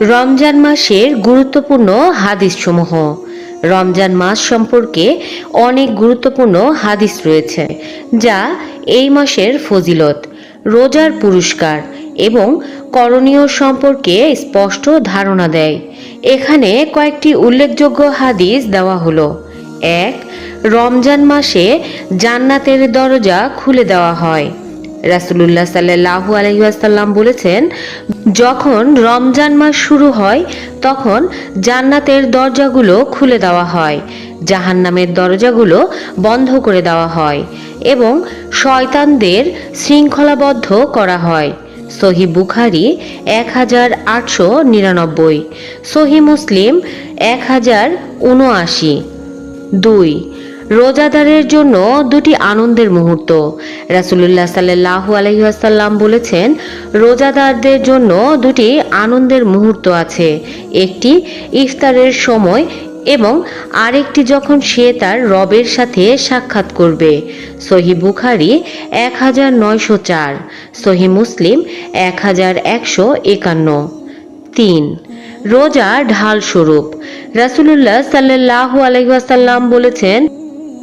রমজান মাসের গুরুত্বপূর্ণ হাদিসসমূহ। রমজান মাস সম্পর্কে অনেক গুরুত্বপূর্ণ হাদিস রয়েছে, যা এই মাসের ফজিলত, রোজার পুরস্কার এবং করণীয় সম্পর্কে স্পষ্ট ধারণা দেয়। এখানে কয়েকটি উল্লেখযোগ্য হাদিস দেওয়া হলো। এক, রমজান মাসে জান্নাতের দরজা খুলে দেওয়া হয়। রাসুলুল্লাহ সাল্লাহু আলহিহাসাল্লাম বলেছেন যখন রমজান মাস শুরু হয়, তখন জান্নাতের দরজাগুলো খুলে দেওয়া হয়, জাহান্নামের দরজাগুলো বন্ধ করে দেওয়া হয় এবং শয়তানদের শৃঙ্খলাবদ্ধ করা হয়। সহি বুখারি এক হাজার আটশো নিরানব্বই, সহি মুসলিম এক হাজার উনআশি। দুই রোজাদারের জন্য দুটি আনন্দের মুহূর্ত। রাসুলুল্লাহ সাল্লাহ আলহিহাসাল্লাম বলেছেন, রোজাদারদের জন্য দুটি আনন্দের মুহূর্ত আছে। একটি ইফতারের সময় এবং আরেকটি যখন সে তার রবের সাথে সাক্ষাৎ করবে। সহি বুখারি এক হাজার নয়শো চার, সহি মুসলিম এক হাজার একশো একান্ন। তিন, রোজা ঢাল স্বরূপ। রাসুলুল্লাহ সাল্লাহ আলহিহাসাল্লাম বলেছেন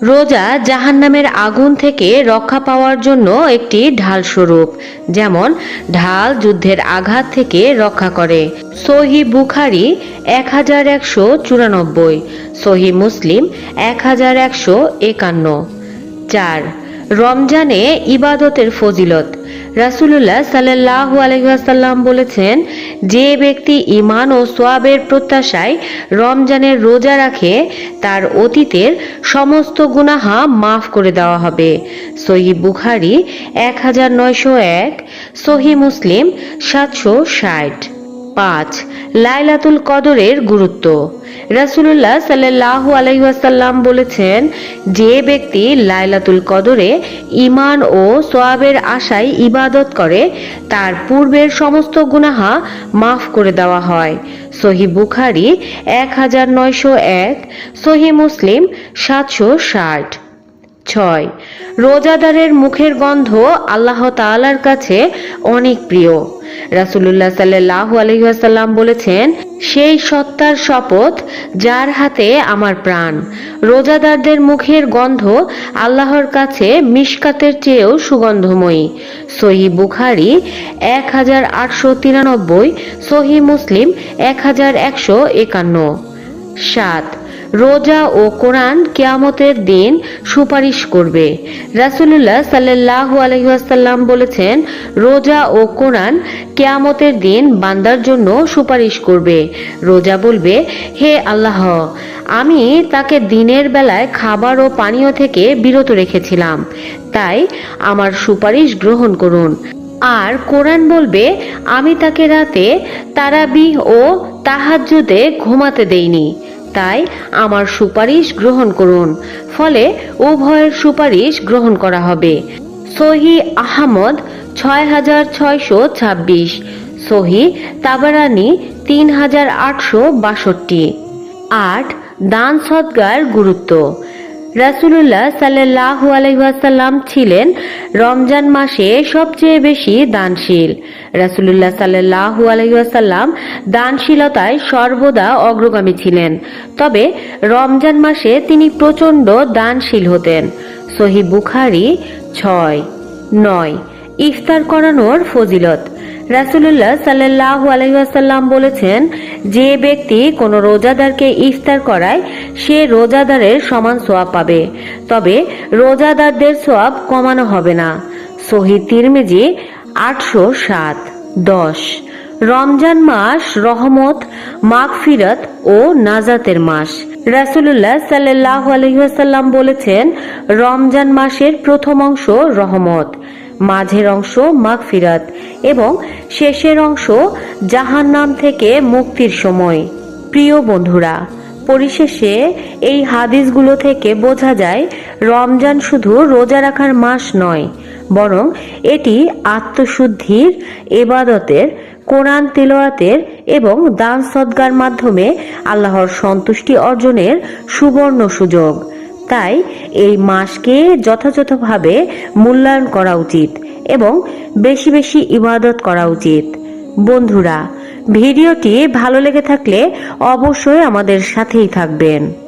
রোজা জাহান্নামের আগুন থেকে রক্ষা পাওয়ার জন্য একটি ঢাল স্বরূপ, যেমন ঢাল যুদ্ধের আঘাত থেকে রক্ষা করে। সহি বুখারি এক হাজার একশো চুরানব্বই, সহি মুসলিম এক হাজার একশো একান্ন। চার রমজানে ইবাদতের ফজিলত। রাসুলুল্লাহ সাল্লাহ আলহাসাল্লাম বলেছেন, যে ব্যক্তি ইমান ও সোয়াবের প্রত্যাশায় রমজানের রোজা রাখে, তার অতীতের সমস্ত গুনাহা মাফ করে দেওয়া হবে। সহি বুখারি এক হাজার নয়শো এক, সহি মুসলিম সাতশো ষাট। পাঁচ, লাইলাতুল কদরের গুরুত্ব। রাসুলুল্লাহ সাল্লাহ আলহিহাসাল্লাম বলেছেন, যে ব্যক্তি লাইলাতুল কদরে ইমান ও সোয়াবের আশায় ইবাদত করে, তার পূর্বের সমস্ত গুনাহা মাফ করে দেওয়া হয়। সহি বুখারি এক হাজার নয়শো এক, সহি মুসলিম সাতশো ষাট। ছয়। রোজাদারের মুখের গন্ধ আল্লাহ তাআলার কাছে অনেক প্রিয়। রাসুলুল্লাহ সাল্লাহ আলহিহাসাল্লাম বলেছেন, সেই সত্তার শপথ যার হাতে আমার প্রাণ। রোজাদারদের মুখের গন্ধ আল্লাহর কাছে মিশকাতের চেয়েও সুগন্ধময়ী। সহি বুখারি এক হাজার আটশো তিরানব্বই, সহি মুসলিম এক হাজার একশো একান্ন। সাত রোজা ও কোরআন কেয়ামতের দিন সুপারিশ করবে। রাসুলুল্লাহ সাল্লাহ আলহিহাসাল্লাম বলেছেন, রোজা ও কোরআন কেয়ামতের দিন বান্দার জন্য সুপারিশ করবে। রোজা বলবে, হে আল্লাহ, আমি তাকে দিনের বেলায় খাবার ও পানীয় থেকে বিরত রেখেছিলাম। তাই আমার সুপারিশ গ্রহণ করুন। আর কোরআন বলবে, আমি তাকে রাতে তারাবি ও তাহাজ্জুদে ঘুমাতে দেইনি। তাই আমার সুপারিশ গ্রহণ করুন। ফলে উভয়ের সুপারিশ গ্রহণ করা হবে। সহি আহমদ ছয় হাজার ছয়শো ছাব্বিশ। সহি তাবারানি তিন হাজার আটশো বাষট্টি। আট দান সদ্গার গুরুত্ব। রাসুলুল্লাহ সাল্লাহ আলহাসাল্লাম ছিলেন রমজান মাসে সবচেয়ে বেশি দানশীল। রাসুলুল্লাহ সাল্লাহ আলহাসাল্লাম দানশীলতায় সর্বদা অগ্রগামী ছিলেন। তবে রমজান মাসে তিনি প্রচণ্ড দানশীল হতেন। সহি বুখারি ছয়, নয়। ইফতার করানোর ফজিলত। রাসুলুল্লাহ সাল্লাহ আলহিহাসাল্লাম বলেছেন, যে ব্যক্তি কোনো রোজাদারকে ইফতার করায়, সে রোজাদারের সমান সোয়াব পাবে। তবে রোজাদারদের সোয়াব কমানো হবে না। সহি তিরমিজি আটশো সাত, দশ। রমজান মাস রহমত, মাগফিরত ও নাজাতের মাস। রাসুলুল্লাহ সাল্লাহ আলহিহাসাল্লাম বলেছেন, রমজান মাসের প্রথম অংশ রহমত। মাঝের অংশ মাগফিরাত এবং শেষের অংশ জাহান্নাম থেকে মুক্তির সময়। প্রিয় বন্ধুরা, পরিশেষে এই হাদিসগুলো থেকে বোঝা যায়, রমজান শুধু রোজা রাখার মাস নয়, বরং এটি আত্মশুদ্ধির এবাদতের কোরআন তেলোয়াতের এবং দান সদ্গার মাধ্যমে আল্লাহর সন্তুষ্টি অর্জনের সুবর্ণ সুযোগ। তাই এই মাসকে যথাযথভাবে মূল্যায়ন করা উচিত এবং বেশি বেশি ইবাদত করা উচিত। বন্ধুরা, ভিডিওটি ভালো লেগে থাকলে অবশ্যই আমাদের সাথেই থাকবেন।